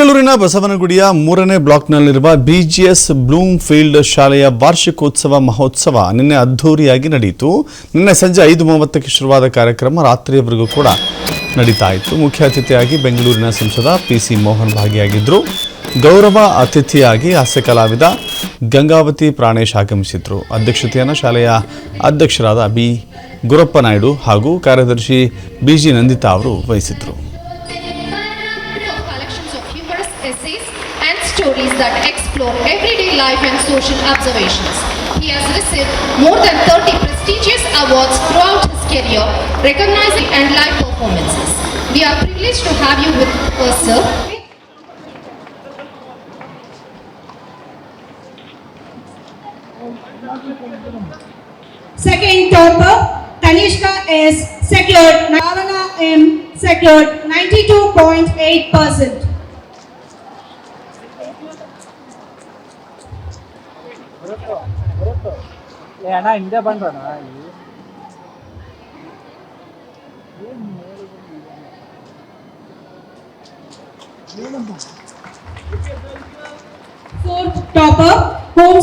ಬೆಂಗಳೂರಿನ ಬಸವನಗುಡಿಯ ಮೂರನೇ ಬ್ಲಾಕ್ನಲ್ಲಿರುವ BGS Bloom field ಶಾಲೆಯ ವಾರ್ಷಿಕೋತ್ಸವ ಮಹೋತ್ಸವ ನಿನ್ನೆ ಅದ್ಧೂರಿಯಾಗಿ ನಡೆಯಿತು. ನಿನ್ನೆ ಸಂಜೆ ಐದು ಮೂವತ್ತಕ್ಕೆ ಶುರುವಾದ ಕಾರ್ಯಕ್ರಮ ರಾತ್ರಿಯವರೆಗೂ ಕೂಡ ನಡೀತಾ ಇತ್ತು. ಮುಖ್ಯ ಅತಿಥಿಯಾಗಿ ಬೆಂಗಳೂರಿನ ಸಂಸದ ಪಿ ಸಿ ಮೋಹನ್ ಭಾಗಿಯಾಗಿದ್ದರು ಗೌರವ ಅತಿಥಿಯಾಗಿ ಹಾಸ್ಯ ಕಲಾವಿದ ಗಂಗಾವತಿ ಪ್ರಾಣೇಶ್ ಆಗಮಿಸಿದ್ರು. ಅಧ್ಯಕ್ಷತೆಯನ್ನು ಶಾಲೆಯ ಅಧ್ಯಕ್ಷರಾದ ಬಿ ಗುರಪ್ಪ ನಾಯ್ಡು ಹಾಗೂ ಕಾರ್ಯದರ್ಶಿ ಬಿ ಜಿ ನಂದಿತಾ ಅವರು ವಹಿಸಿದ್ರು. Essays and stories that explore everyday life and social observations. He has received more than 30 prestigious awards throughout his career, recognizing and live performances. We are privileged to have you with us, sir. Second topper, Tanishka S. secured, Navana M. secured 92.8%.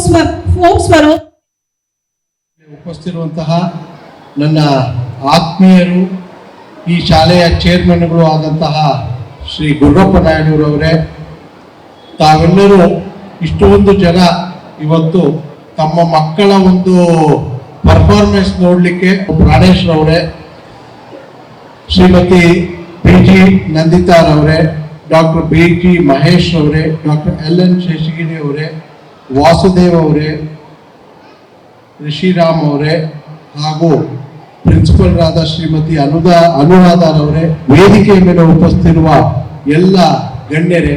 Swa- Home Swallow. ಉಪಸ್ಥಿರುವಂತಹ ನನ್ನ ಆತ್ಮೀಯರು ಈ ಶಾಲೆಯ ಚೇರ್ಮನ್ಗಳು ಆದಂತಹ ಶ್ರೀ ಗುರುಪ್ಪ ನಾಯ್ಡು ಅವರೇ ತಾವೆಲ್ಲರೂ ಇಷ್ಟೊಂದು ಜನ ಇವತ್ತು ತಮ್ಮ ಮಕ್ಕಳ ಒಂದು ಪರ್ಫಾರ್ಮೆನ್ಸ್ ನೋಡಲಿಕ್ಕೆ ಪ್ರಾಣೇಶ್ ರವರೇ, ಶ್ರೀಮತಿ ಪಿ ಜಿ ನಂದಿತಾರವರೇ ಡಾಕ್ಟರ್ ಬಿ ಜಿ ಮಹೇಶ್ ಅವರೇ ಡಾಕ್ಟರ್ ಎಲ್ ಎನ್ ಶೇಷಗಿರಿ ಅವರೇ, ವಾಸುದೇವ್ ಅವರೇ ಋಷಿರಾಮ್ ಅವರೇ, ಹಾಗೂ ಪ್ರಿನ್ಸಿಪಲ್ರಾದ ಶ್ರೀಮತಿ ಅನುದಾ ಅನುರಾಧಾರವರೇ ವೇದಿಕೆಯ ಮೇಲೆ ಉಪಸ್ಥಿರುವ ಎಲ್ಲ ಗಣ್ಯರೇ,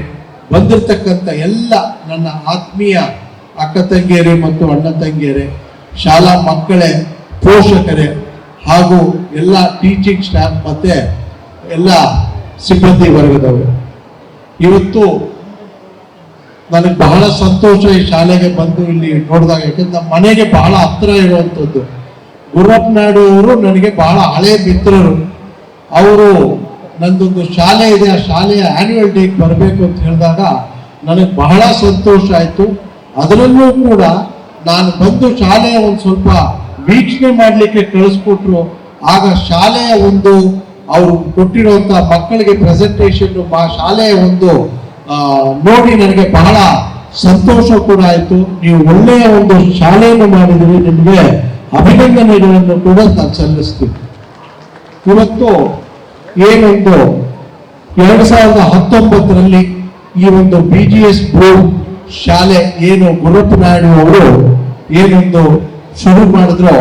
ಬಂದಿರತಕ್ಕಂಥ ಎಲ್ಲ ನನ್ನ ಆತ್ಮೀಯ ಅಕ್ಕ ತಂಗಿಯರೇ ಮತ್ತು ಅಣ್ಣ ತಂಗಿಯರೇ, ಶಾಲಾ ಮಕ್ಕಳೇ, ಪೋಷಕರೇ ಹಾಗೂ ಎಲ್ಲ ಟೀಚಿಂಗ್ ಸ್ಟಾಫ್ ಮತ್ತೆ ಎಲ್ಲ ಸಿಬ್ಬಂದಿ ವರ್ಗದವರು. ಇವತ್ತು ನನಗೆ ಬಹಳ ಸಂತೋಷ ಈ ಶಾಲೆಗೆ ಬಂದು ಇಲ್ಲಿ ನೋಡಿದಾಗ, ಯಾಕಂದ್ರೆ ನಮ್ಮ ಮನೆಗೆ ಬಹಳ ಹತ್ತಿರ ಇರುವಂಥದ್ದು. ಗುರುಪ್ಪ ನಾಯ್ಡು ಅವರು ನನಗೆ ಬಹಳ ಹಳೆಯ ಮಿತ್ರರು. ಅವರು ನಂದೊಂದು ಶಾಲೆ ಇದೆ, ಆ ಶಾಲೆಯ ಆನ್ಯುವಲ್ ಡೇಗೆ ಬರಬೇಕು ಅಂತ ಹೇಳಿದಾಗ ನನಗೆ ಬಹಳ ಸಂತೋಷ ಆಯಿತು. ಅದರಲ್ಲೂ ಕೂಡ ನಾನು ಬಂದು ಶಾಲೆಯ ಒಂದು ಸ್ವಲ್ಪ ವೀಕ್ಷಣೆ ಮಾಡಲಿಕ್ಕೆ ಕಳಿಸ್ಕೊಟ್ರು. ಆಗ ಶಾಲೆಯ ಒಂದು, ಅವರು ಕೊಟ್ಟಿರುವಂತಹ ಮಕ್ಕಳಿಗೆ ಪ್ರೆಸೆಂಟೇಷನ್ ಶಾಲೆಯ ಒಂದು ನೋಡಿ ನನಗೆ ಬಹಳ ಸಂತೋಷ ಕೂಡ ಆಯಿತು. ನೀವು ಒಳ್ಳೆಯ ಒಂದು ಶಾಲೆಯನ್ನು ಮಾಡಿದರೆ ನಿಮಗೆ ಅಭಿನಂದನೆಗಳನ್ನು ಕೂಡ ನಾನು ಸಲ್ಲಿಸ್ತೀನಿ. ಇವತ್ತು ಏನೊಂದು, ಎರಡು ಸಾವಿರದ ಹತ್ತೊಂಬತ್ತರಲ್ಲಿ ಈ ಒಂದು ಬಿ ಜಿ ಎಸ್ ಬೋರ್ಡ್ ಶಾಲೆ ಏನು ಗುರುಪ್ಪ ನಾಯ್ಡು ಅವರು ಏನೊಂದು ಶುರು ಮಾಡಿದ್ರು,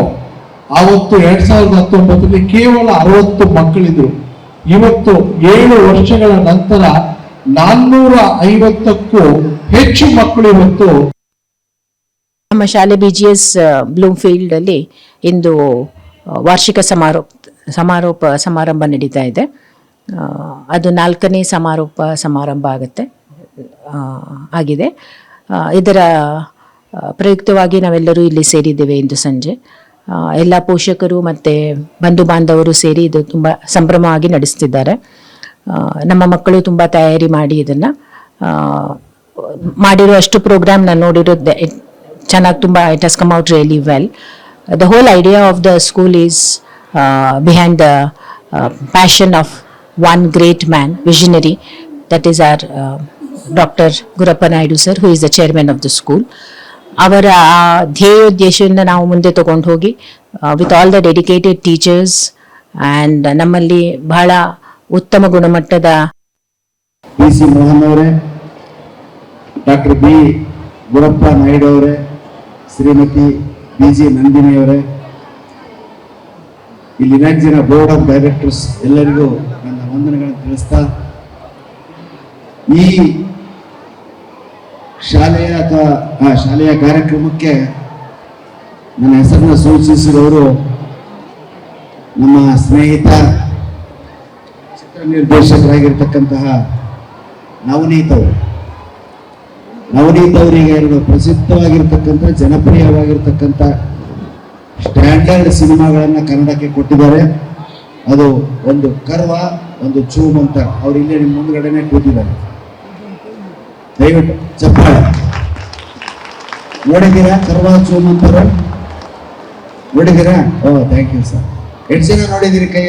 ಆವತ್ತು ಎರಡ್ ಸಾವಿರದ ಹತ್ತೊಂಬತ್ತರಲ್ಲಿ ಕೇವಲ ಅರವತ್ತು ಮಕ್ಕಳಿದ್ರು. ಇವತ್ತು ಏಳು ವರ್ಷಗಳ ನಂತರ ನಾನ್ನೂರ ಐವತ್ತಕ್ಕೂ ಹೆಚ್ಚು ಮಕ್ಕಳು ಇವತ್ತು ನಮ್ಮ ಶಾಲೆ ಬಿ ಜಿ ಎಸ್ ಬ್ಲೂಮ್ಫೀಲ್ಡ್ ಅಲ್ಲಿ ಇಂದು ವಾರ್ಷಿಕ ಸಮಾರೋಪ ಸಮಾರೋಪ ಸಮಾರಂಭ ನಡೀತಾ ಇದೆ. ಅದು ನಾಲ್ಕನೇ ಸಮಾರೋಪ ಸಮಾರಂಭ ಆಗುತ್ತೆ. ಆಗಿದೆ. ಇದರ ಪ್ರಯುಕ್ತವಾಗಿ ನಾವೆಲ್ಲರೂ ಇಲ್ಲಿ ಸೇರಿದ್ದೇವೆ ಇಂದು ಸಂಜೆ. ಎಲ್ಲ ಪೋಷಕರು ಮತ್ತು ಬಂಧು ಬಾಂಧವರು ಸೇರಿ ಇದು ತುಂಬ ಸಂಭ್ರಮವಾಗಿ ನಡೆಸ್ತಿದ್ದಾರೆ. ನಮ್ಮ ಮಕ್ಕಳು ತುಂಬ ತಯಾರಿ ಮಾಡಿ ಇದನ್ನು ಮಾಡಿರೋ ಅಷ್ಟು ಪ್ರೋಗ್ರಾಮ್ ನಾನು ನೋಡಿರೋದು ಚೆನ್ನಾಗಿ ತುಂಬ it has come out really well the whole idea of the school is behind the passion of one great man visionary that is R doctor Gurappa Naidu sir who is the chairman of the school ಅವರ ಆ ಧ್ಯೇಯೋದ್ದೇಶದಿಂದ ನಾವು ಮುಂದೆ ತಗೊಂಡು ಹೋಗಿ with all the dedicated teachers and ನಮ್ಮಲ್ಲಿ ಬಹಳ ಉತ್ತಮ ಗುಣಮಟ್ಟದ ಪಿ ಸಿ ಮೋಹನ್ ಅವರೇ ಡಾಕ್ಟರ್ ಬಿ ಗುರಪ್ಪ ನಾಯ್ಡು ಅವರೇ, ಶ್ರೀಮತಿ ಬಿ ಜಿ ನಂದಿನಿ ಅವರೇ, ಇಲ್ಲಿ ನಾಲ್ಕು ಜನ ಬೋರ್ಡ್ ಆಫ್ ಡೈರೆಕ್ಟರ್ಸ್ ಎಲ್ಲರಿಗೂ ನನ್ನ ವಂದನೆಗಳನ್ನು ತಿಳಿಸ್ತಾ ಈ ಶಾಲೆಯ ಅಥವಾ ಶಾಲೆಯ ಕಾರ್ಯಕ್ರಮಕ್ಕೆ ನನ್ನ ಹೆಸರನ್ನು ಸೂಚಿಸಿದವರು ನಮ್ಮ ಸ್ನೇಹಿತ ಚಿತ್ರ ನಿರ್ದೇಶಕರಾಗಿರ್ತಕ್ಕಂತಹ ನವನೀತ್ ಅವರು. ನವನೀತ್ ಅವರಿಗೆ ಎರಡು ಪ್ರಸಿದ್ಧವಾಗಿರ್ತಕ್ಕಂಥ, ಜನಪ್ರಿಯವಾಗಿರ್ತಕ್ಕಂಥ ಸ್ಟ್ಯಾಂಡರ್ಡ್ ಸಿನಿಮಾಗಳನ್ನು ಕನ್ನಡಕ್ಕೆ ಕೊಟ್ಟಿದ್ದಾರೆ. ಅದು ಒಂದು ಕರ್ವ, ಒಂದು ಚೂಮ್ ಅಂತ ಅವ್ರು ಇಲ್ಲೇ ನಿಮ್ಮ ಮುಂದ್ಗಡೆನೆ ಕೂತಿದ್ದಾರೆ. ದಯವಿಟ್ಟು ಚಪ್ಪಾಳೆ. ನೋಡಿದ್ದೀರಾ ಸರ್ವಾಜ್ ಅಂತಾರ ನೋಡಿದ್ದೀರಾ ಓ ಥ್ಯಾಂಕ್ ಯು ಸರ್ ಎಷ್ಟು ಜನ ನೋಡಿದ್ದೀರಿ ಕೈ